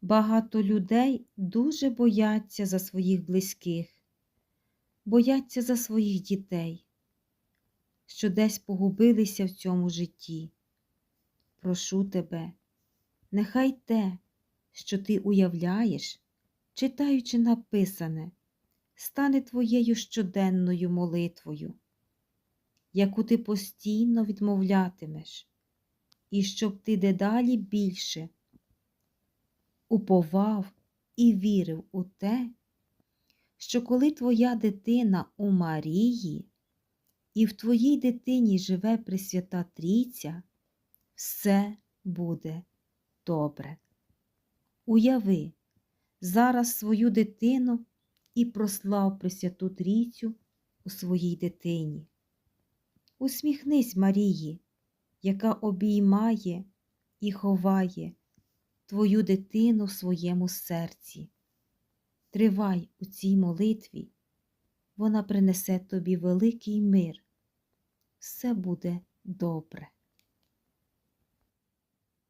Багато людей дуже бояться за своїх близьких, бояться за своїх дітей, що десь погубилися в цьому житті. Прошу тебе, нехай те, що ти уявляєш, читаючи написане, стане твоєю щоденною молитвою, яку ти постійно відмовлятимеш, і щоб ти дедалі більше уповав і вірив у те, що коли твоя дитина у Марії, і в твоїй дитині живе Пресвята Трійця, все буде добре. Уяви зараз свою дитину і прослав Пресвяту Трійцю у своїй дитині. Усміхнись Марії, яка обіймає і ховає твою дитину в своєму серці. Тривай у цій молитві, вона принесе тобі великий мир. Все буде добре.